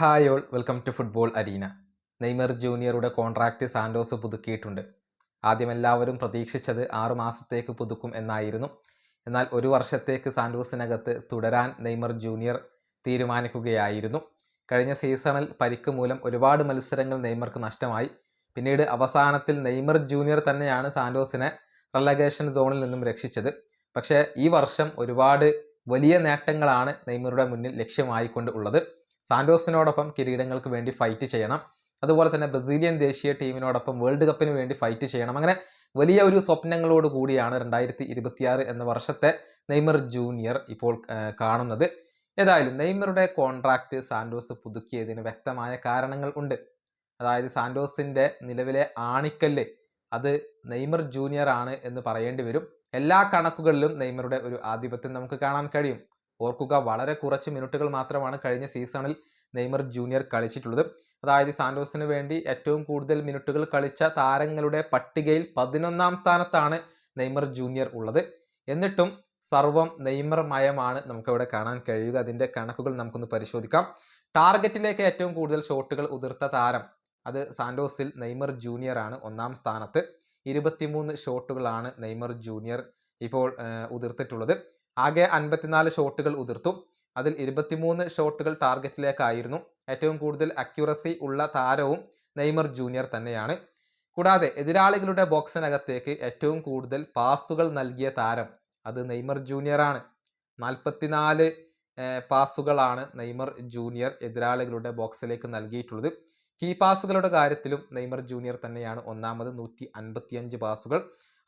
Hi all welcome to football arena. Neymar ജൂനിയറുടെ contract Santos പുതുക്കിയിട്ടുണ്ട്. ആദ്യം എല്ലാവരും പ്രതീക്ഷിച്ചത് ആറു മാസത്തേക്ക് പുതുക്കും എന്നായിരുന്നു. എന്നാൽ ഒരു വർഷത്തേക്ക് സാൻഡോസിനകത്ത് തുടരാൻ നെയ്മർ ജൂനിയർ തീരുമാനിക്കുകയായിരുന്നു. കഴിഞ്ഞ സീസണിൽ പരിക്ക് മൂലം ഒരുപാട് മത്സരങ്ങൾ നെയ്മർക്ക് നഷ്ടമായി. പിന്നീട് അവസാനത്തിൽ നെയ്മർ ജൂനിയർ തന്നെയാണ് സാൻഡോസിനെ റെലഗേഷൻ സോണിൽ നിന്നും രക്ഷിച്ചത്. പക്ഷേ ഈ വർഷം ഒരുപാട് വലിയ നേട്ടങ്ങളാണ് നെയ്മറുടെ മുന്നിൽ ലക്ഷ്യമായിക്കൊണ്ട് ഉള്ളത്. സാന്റോസിനോടൊപ്പം കിരീടങ്ങൾക്ക് വേണ്ടി ഫൈറ്റ് ചെയ്യണം. അതുപോലെ തന്നെ ബ്രസീലിയൻ ദേശീയ ടീമിനോടൊപ്പം വേൾഡ് കപ്പിന് വേണ്ടി ഫൈറ്റ് ചെയ്യണം. അങ്ങനെ വലിയ ഒരു സ്വപ്നങ്ങളോട് കൂടിയാണ് രണ്ടായിരത്തി ഇരുപത്തിയാറ് എന്ന വർഷത്തെ നെയ്മർ ജൂനിയർ ഇപ്പോൾ കാണുന്നത്. ഏതായാലും നെയ്മറുടെ കോൺട്രാക്റ്റ് സാന്റോസ് പുതുക്കിയതിന് വ്യക്തമായ കാരണങ്ങൾ ഉണ്ട്. അതായത് സാന്റോസിന്റെ നിലവിലെ ആണിക്കല്ല് അത് നെയ്മർ ജൂനിയർ ആണ് എന്ന് പറയേണ്ടി വരും. എല്ലാ കണക്കുകളിലും നെയ്മറുടെ ഒരു ആധിപത്യം നമുക്ക് കാണാൻ കഴിയും. ഓർക്കുക വളരെ കുറച്ച് മിനിറ്റുകൾ മാത്രമാണ് കഴിഞ്ഞ സീസണിൽ നെയ്മർ ജൂനിയർ കളിച്ചിട്ടുള്ളത്. അതായത് സാന്റോസിന് വേണ്ടി ഏറ്റവും കൂടുതൽ മിനിറ്റുകൾ കളിച്ച താരങ്ങളുടെ പട്ടികയിൽ പതിനൊന്നാം സ്ഥാനത്താണ് നെയ്മർ ജൂനിയർ ഉള്ളത്. എന്നിട്ടും സർവം നെയ്മർ മയമാണ് നമുക്കവിടെ കാണാൻ കഴിയുക. അതിന്റെ കണക്കുകൾ നമുക്കൊന്ന് പരിശോധിക്കാം. ടാർഗറ്റിലേക്ക് ഏറ്റവും കൂടുതൽ ഷോട്ടുകൾ ഉതിർത്ത താരം അത് സാന്റോസിൽ നെയ്മർ ജൂനിയർ ആണ് ഒന്നാം സ്ഥാനത്ത്. ഇരുപത്തിമൂന്ന് ഷോട്ടുകളാണ് നെയ്മർ ജൂനിയർ ഇപ്പോൾ ഉതിർത്തിട്ടുള്ളത്. ആകെ അൻപത്തിനാല് ഷോട്ടുകൾ ഉതിർത്തു. അതിൽ ഇരുപത്തിമൂന്ന് ഷോട്ടുകൾ ടാർഗറ്റിലേക്കായിരുന്നു. ഏറ്റവും കൂടുതൽ അക്യുറസി ഉള്ള താരവും നെയ്മർ ജൂനിയർ തന്നെയാണ്. കൂടാതെ എതിരാളികളുടെ ബോക്സിനകത്തേക്ക് ഏറ്റവും കൂടുതൽ പാസുകൾ നൽകിയ താരം അത് നെയ്മർ ജൂനിയർ ആണ്. നാൽപ്പത്തിനാല് പാസുകളാണ് നെയ്മർ ജൂനിയർ എതിരാളികളുടെ ബോക്സിലേക്ക് നൽകിയിട്ടുള്ളത്. കീ പാസുകളുടെ കാര്യത്തിലും നെയ്മർ ജൂനിയർ തന്നെയാണ് ഒന്നാമത് നൂറ്റി അൻപത്തിയഞ്ച് പാസുകൾ.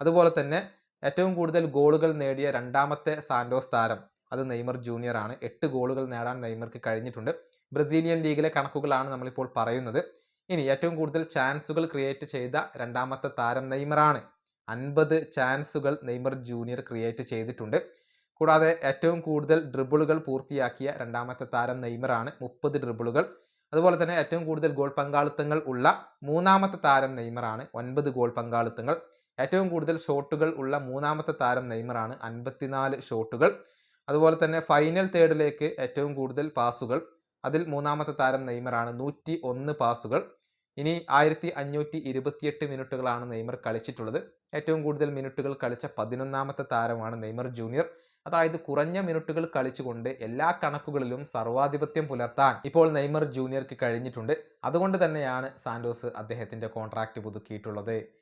അതുപോലെ തന്നെ ഏറ്റവും കൂടുതൽ ഗോളുകൾ നേടിയ രണ്ടാമത്തെ സാന്റോസ് താരം അത് നെയ്മർ ജൂനിയർ ആണ്. എട്ട് ഗോളുകൾ നേടാൻ നെയ്മർക്ക് കഴിഞ്ഞിട്ടുണ്ട്. ബ്രസീലിയൻ ലീഗിലെ കണക്കുകളാണ് നമ്മളിപ്പോൾ പറയുന്നത്. ഇനി ഏറ്റവും കൂടുതൽ ചാൻസുകൾ ക്രിയേറ്റ് ചെയ്ത രണ്ടാമത്തെ താരം നെയ്മറാണ് അൻപത് ചാൻസുകൾ നെയ്മർ ജൂനിയർ ക്രിയേറ്റ് ചെയ്തിട്ടുണ്ട്. കൂടാതെ ഏറ്റവും കൂടുതൽ ഡ്രിബിളുകൾ പൂർത്തിയാക്കിയ രണ്ടാമത്തെ താരം നെയ്മറാണ് മുപ്പത് ഡ്രിബിളുകൾ. അതുപോലെ തന്നെ ഏറ്റവും കൂടുതൽ ഗോൾ പങ്കാളിത്തങ്ങൾ ഉള്ള മൂന്നാമത്തെ താരം നെയ്മറാണ് ഒൻപത് ഗോൾ പങ്കാളിത്തങ്ങൾ. ഏറ്റവും കൂടുതൽ ഷോട്ടുകൾ ഉള്ള മൂന്നാമത്തെ താരം നെയ്മറാണ്. അൻപത്തിനാല് ഷോട്ടുകൾ. അതുപോലെ തന്നെ ഫൈനൽ തേർഡിലേക്ക് ഏറ്റവും കൂടുതൽ പാസുകൾ. അതിൽ മൂന്നാമത്തെ താരം നെയ്മറാണ്. നൂറ്റി ഒന്ന് പാസുകൾ. ഇനി ആയിരത്തി അഞ്ഞൂറ്റി ഇരുപത്തിയെട്ട് മിനിറ്റുകളാണ് നെയ്മർ കളിച്ചിട്ടുള്ളത്. ഏറ്റവും കൂടുതൽ മിനിറ്റുകൾ കളിച്ച പതിനൊന്നാമത്തെ താരമാണ് നെയ്മർ ജൂനിയർ. അതായത് കുറഞ്ഞ മിനിറ്റുകൾ കളിച്ചുകൊണ്ട് എല്ലാ കണക്കുകളിലും സർവാധിപത്യം പുലർത്താൻ ഇപ്പോൾ നെയ്മർ ജൂനിയർക്ക് കഴിഞ്ഞിട്ടുണ്ട്. അതുകൊണ്ട് തന്നെയാണ് സാന്റോസ് അദ്ദേഹത്തിന്റെ കോൺട്രാക്റ്റ് പുതുക്കിയിട്ടുള്ളത്.